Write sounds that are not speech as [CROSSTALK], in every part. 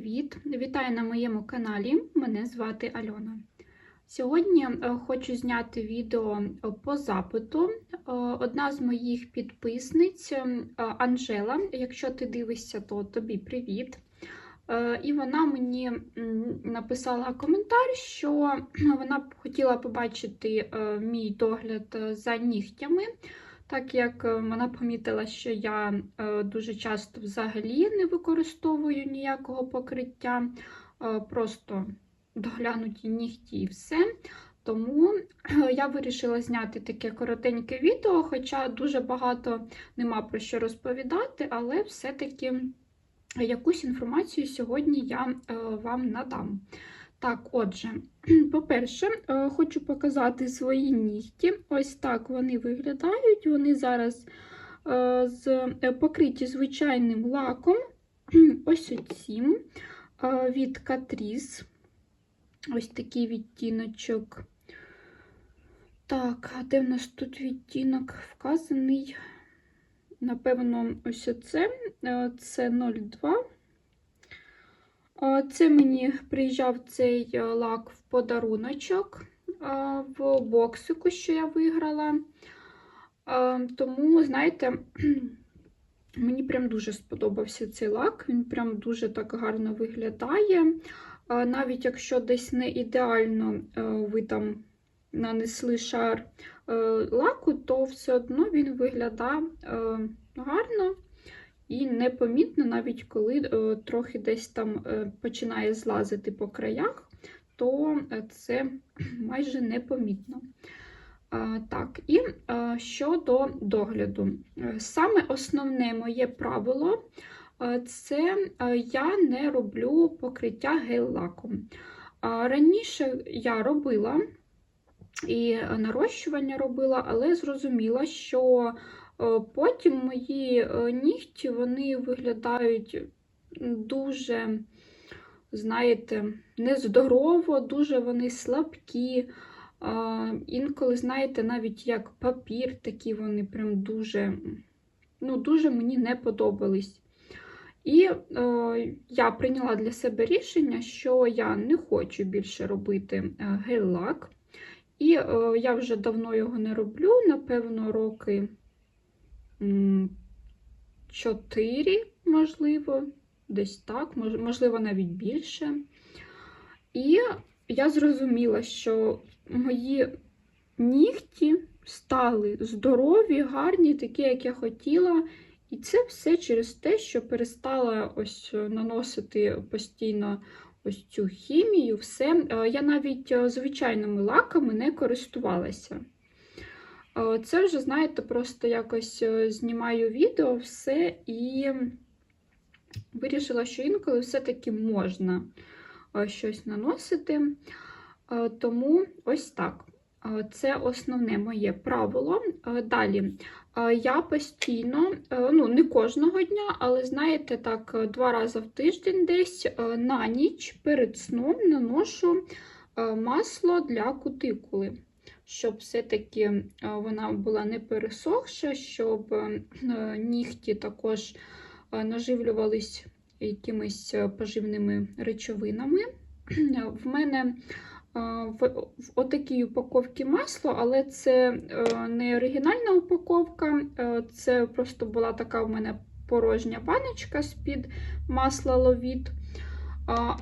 привіт! Вітаю на моєму каналі. Мене звати Альона. Сьогодні е, хочу зняти відео е, по запиту. Е, Одна з моїх підписниць Анжела. Якщо ти дивишся, то тобі привіт. І вона мені написала коментар, що вона б хотіла побачити мій догляд за нігтями. Так як е, вона помітила, що я е, дуже часто взагалі не використовую ніякого покриття, е, просто доглянуті нігті і все. Тому я вирішила зняти таке коротеньке відео, хоча дуже багато нема про що розповідати, але все-таки якусь інформацію сьогодні я вам надам. Так, отже, [CLEARS THROAT] по-перше, е, хочу показати свої нігті. Ось так вони виглядають. Вони зараз е, е, покриті звичайним лаком. [CLEARS THROAT] Ось е, від Catrice. Ось такий відтіночок. Так, де в нас тут відтінок вказаний? Напевно, ось оце. Це 02. Це мені приїжджав цей е, лак в подаруночок е, в боксику, що я виграла. Е, Тому, знаєте, [CLEARS THROAT] мені прям дуже сподобався цей лак. Він прям дуже так гарно виглядає. Навіть якщо десь не ідеально ви там нанесли шар лаку, то все одно він виглядає гарно. І непомітно, навіть коли е, трохи десь там е, починає злазити по краях, то це [CLEARS THROAT] майже непомітно. Е, так, і е, щодо догляду, саме основне моє правило е, це е, я не роблю покриття гель-лаком. Е, раніше я робила і нарощування робила, але зрозуміла, що Е, Потім мої е, нігті вони виглядають дуже, знаєте, нездорово, дуже вони слабкі. Інколи, знаєте, навіть як папір, такі вони прям дуже, ну, дуже мені не подобались. І е, я прийняла для себе рішення, що я не хочу більше робити гель-лак. І е, я вже давно його не роблю, напевно, роки. Чотири, можливо, десь так, можливо, навіть більше. І я зрозуміла, що мої нігті стали здорові, гарні, такі, як я хотіла. І це все через те, що перестала ось наносити постійно ось цю хімію. все. Я навіть звичайними лаками не користувалася. Це вже, знаєте, просто якось е, знімаю відео все і вирішила, що інколи все-таки можна е, щось наносити. Е, тому ось так. Це основне моє правило. Далі, я постійно, ну, не кожного дня, але, знаєте, так, два рази в тиждень десь на ніч перед сном наношу масло для кутикули щоб все-таки е, вона була не пересохша, щоб е, нігті також е, наживлювались якимись поживними речовинами. В мене в отакій упаковці масло, але це не оригінальна упаковка, це просто була така в мене порожня баночка з-під масла ловіт.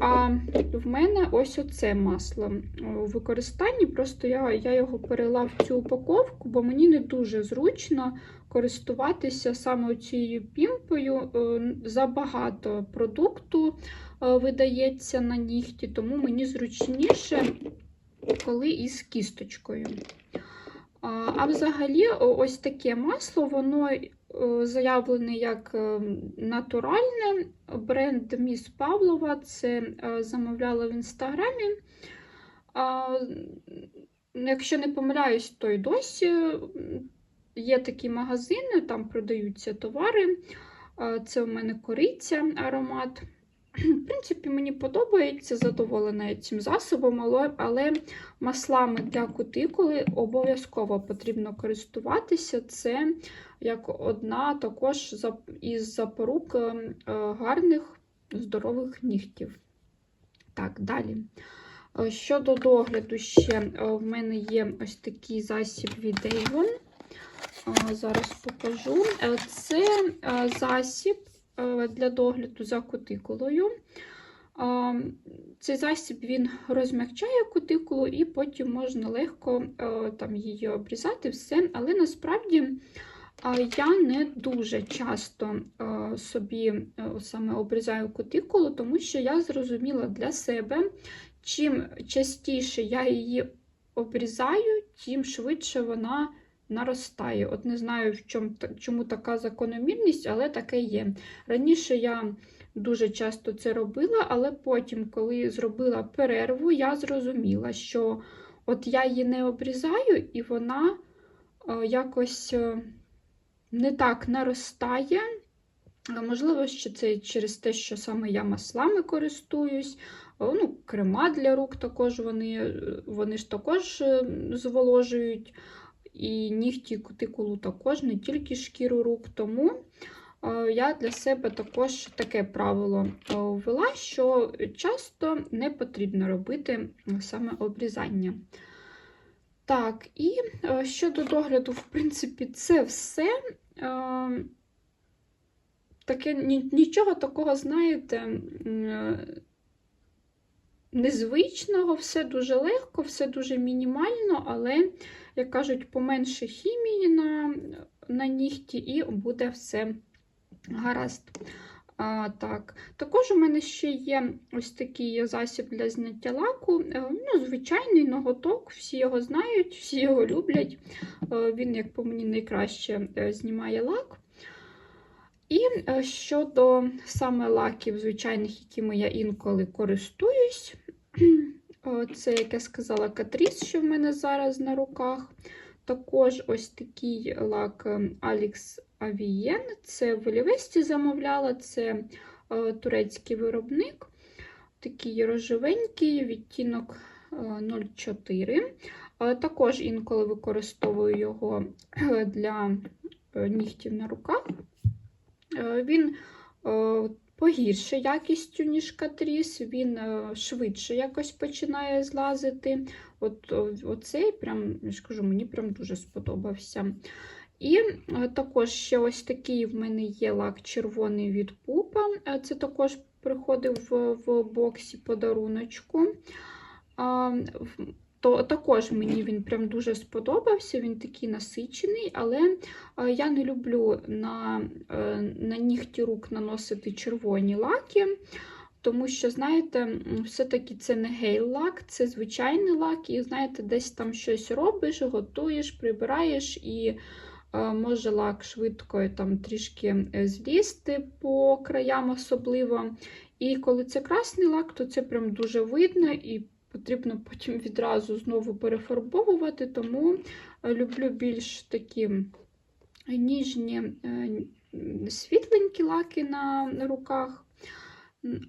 А в мене ось оце масло у використанні. Просто я я його перела в цю упаковку, бо мені не дуже зручно користуватися саме цією пімпою. Е, забагато продукту е, видається на нігті, тому мені зручніше, коли із кісточкою. А взагалі, ось таке масло, воно Е, заявлений як е, натуральне. Бренд Міс Павлова це е, замовляла в інстаграмі. Якщо не помиляюсь, то й досі є такі магазини, там продаються товари. Це у мене кориця аромат. В принципі, мені подобається задоволена цим засобом, але маслами для кутикули обов'язково потрібно користуватися. Це як одна також із запорук е, гарних здорових нігтів. Так, далі. Е, Щодо догляду, ще е, в мене є ось такий засіб від Avon. Зараз покажу. Це засіб для догляду за кутикулою. Е, Цей засіб він розмягчає кутикулу і потім можна легко е, там, її обрізати, все. Але насправді е, я не дуже часто е, собі е, саме обрізаю кутикулу, тому що я зрозуміла для себе, чим частіше я її обрізаю, тим швидше вона наростає. От не знаю, в чому, чому така закономірність, але таке є. Раніше я дуже часто це робила, але потім, коли зробила перерву, я зрозуміла, що от я її не обрізаю, і вона е, якось е, не так наростає. Можливо, що це через те, що саме я маслами користуюсь. Ну, крема для рук також вони, е, вони ж також зволожують. І нігті кутикулу також, не тільки шкіру рук. Тому е, я для себе також таке правило е, ввела, що часто не потрібно робити саме обрізання. Так, і е, щодо догляду, в принципі, це все. Таке нічого такого, знаєте, незвичного, все дуже легко, все дуже мінімально, але, як кажуть, поменше хімії на, на нігті, і буде все гаразд. А, так. Також у мене ще є ось такий засіб для зняття лаку. Е, Ну, звичайний ноготок, всі його знають, всі його люблять. Е, Він, як по мені, найкраще е, знімає лак. І щодо саме лаків звичайних, якими я інколи користуюсь, це, як я сказала, Катріс, що в мене зараз на руках. Також ось такий лак е, Alex Avien. Це в Олівесті замовляла, це е, турецький виробник. Такий рожевенький, відтінок е, 0,4. Е, Також інколи використовую його е, для е, нігтів на руках. Е, Він е, погірше якістю, ніж катріс, він е, швидше якось починає злазити. От Оцей прям, я ж кажу, мені прям дуже сподобався. І е, також ще ось такий в мене є лак червоний від пупа. Е, Це також приходив в, в боксі подаруночку. То також мені він прям дуже сподобався, він такий насичений, але е, я не люблю на, е, на нігті рук наносити червоні лаки, тому що, знаєте, все-таки це не гель-лак, це звичайний лак, і знаєте, десь там щось робиш, готуєш, прибираєш, і е, може лак швидко там трішки е, злізти по краям особливо. І коли це красний лак, то це прям дуже видно і потрібно потім відразу знову перефарбовувати, тому е, люблю більш такі ніжні е, світленькі лаки на руках.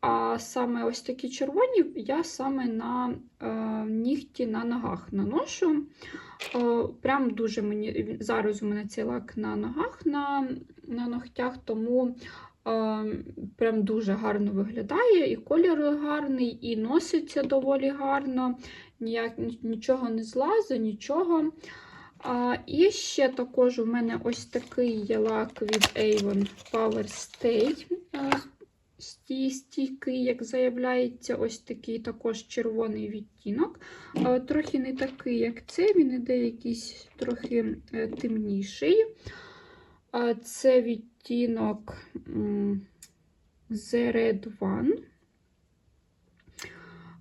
А саме ось такі червоні я саме на е, нігті на ногах наношу. Е, прям дуже мені зараз у мене цей лак на ногах, на, на ногтях, тому прям дуже гарно виглядає, і колір гарний, і носиться доволі гарно, ніяк, нічого не злазить, нічого. І ще також у мене ось такий є лак від Avon Power Stay. стій- Стійкий, як заявляється, ось такий також червоний відтінок. Трохи не такий, як цей, він іде якийсь трохи е, темніший. А Це відтінок The Red One.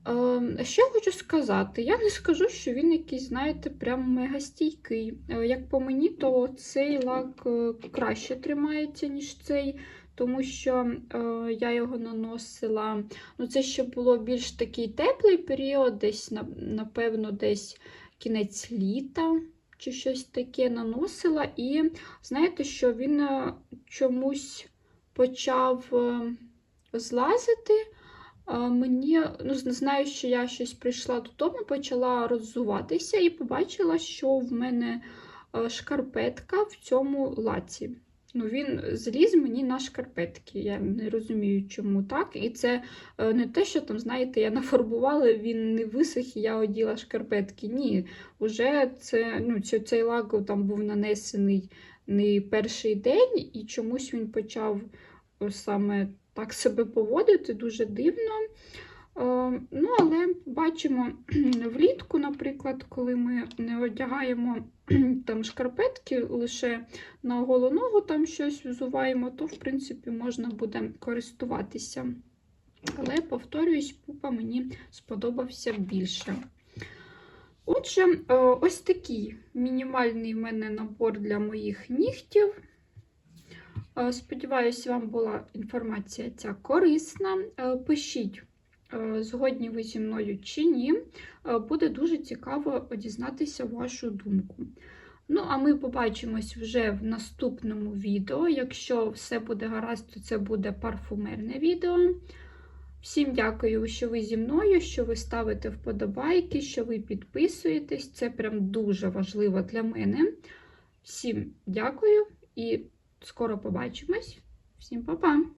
Ем, Що хочу сказати? Я не скажу, що він якийсь, знаєте, прям мега стійкий. Е, Як по мені, то цей лак е, краще тримається, ніж цей, тому що е, я його наносила. Ну, це ще було більш такий теплий період, десь, напевно, десь кінець літа чи щось таке наносила. І знаєте, що він е, чомусь почав е, злазити. Мені ну, знаю, що я щось прийшла додому, почала роззуватися і побачила, що в мене е, шкарпетка в цьому лаці. Ну, він зліз мені на шкарпетки. Я не розумію, чому так. І це е, не те, що там, знаєте, я нафарбувала, він не висох, і я оділа шкарпетки. Ні, уже це, ну, цей- цей лак там був нанесений не перший день, і чомусь він почав е, саме так себе поводити, дуже дивно. Е, Ну, але бачимо [CLEARS THROAT] влітку, наприклад, коли ми не одягаємо [CLEARS THROAT] там шкарпетки, лише на голу ногу там щось взуваємо, то в принципі можна буде користуватися. Але, повторююсь, пупа мені сподобався більше. Отже, е, ось такий мінімальний в мене набор для моїх нігтів. Е, Сподіваюсь, вам була інформація ця корисна. Е, Пишіть, згодні ви зі мною чи ні. Е, Буде дуже цікаво дізнатися вашу думку. Ну, а ми побачимось вже в наступному відео. Якщо все буде гаразд, то це буде парфумерне відео. Всім дякую, що ви зі мною, що ви ставите вподобайки, що ви підписуєтесь. Це прям дуже важливо для мене. Всім дякую і скоро побачимось. Всім па-па!